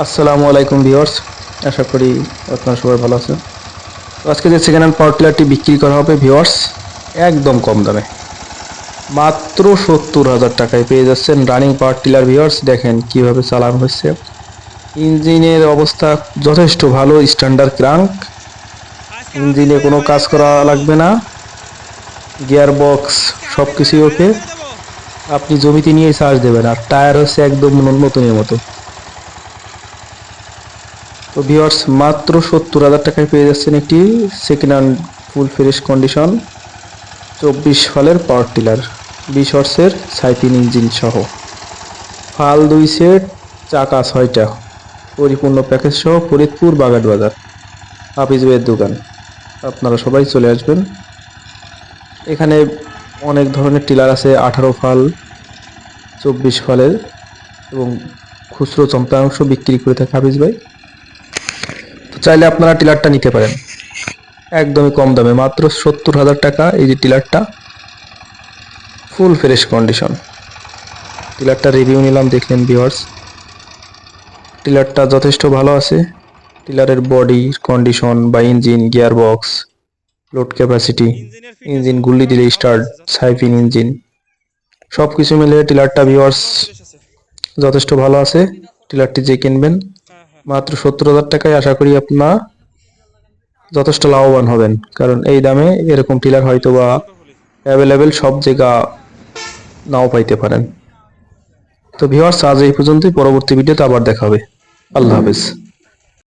আসসালামু আলাইকুম ভিউয়ার্স, আশা করি আপনারা সবাই ভালো আছেন। তো আজকে যে সেকেন্ড হ্যান্ড পাওয়ার টিলারটি বিক্রি করা হবে ভিউয়ার্স, একদম কম দামে। মাত্র সত্তর হাজার টাকায় পেয়ে যাচ্ছেন রানিং পাওয়ার টিলার ভিউয়ার্স, দেখেন কীভাবে চালানো হচ্ছে। ইঞ্জিনের অবস্থা যথেষ্ট ভালো স্ট্যান্ডার্ড ক্রাঙ্ক ইঞ্জিনে কোনো কাজ করা লাগবে না। গিয়ার বক্স সব কিছুই ওকে আপনি জমিতে নিয়ে চার্জ দেবেন, আর টায়ার হচ্ছে একদম নতুনের মতো। তো ভিওয়ার্স মাত্র সত্তর হাজার টাকায় পেয়ে যাচ্ছেন একটি second hand full fresh condition চব্বিশ ফালের পাওয়ার টিলার বিশ হর্সের সাইপিন ইঞ্জিন সহ। ফাল দুই সেট চাকা ছয়টা, পরিপূর্ণ প্যাকেজ সহ ফরিদপুর বাগাট বাজার হাফিজ ভাইয়ের দোকান। আপনারা সবাই চলে আসবেন। এখানে অনেক ধরনের টিলার আছে, আঠারো ফাল, চব্বিশ ফালের এবং খুচরো যন্ত্রাংশ বিক্রি করে থাকে হাফিজ ভাই। চাইলে আপনারা টিলারটা নিতে পারেন। একদমই কম দামে, মাত্র সত্তর হাজার টাকা এই যে টিলারটা। ফুল ফ্রেশ কন্ডিশন টিলারটা রিভিউ নিলাম দেখলেন ভিওয়ার্স টিলারটা যথেষ্ট ভালো আছে। টিলারের বডি কন্ডিশন বা engine gear box load capacity engine গুল্লি দিলে স্টার্ট সাইফিন ইঞ্জিন সব কিছু মিলে টিলারটা ভিওয়ার্স যথেষ্ট ভালো আছে। টিলারটি যে কিনবেন মাত্র সত্তর হাজার টাকায় আশা করি আপনার যথেষ্ট লাভবান হবেন। কারণ এই দামে এরকম টিলার হয়তো বা অ্যাভেলেবেল সব জায়গা নাও পাইতে পারেন। তো ভিওয়ার্স আজ এই পর্যন্তই। পরবর্তী ভিডিওতে আবার দেখাবে আল্লাহ হাফেজ।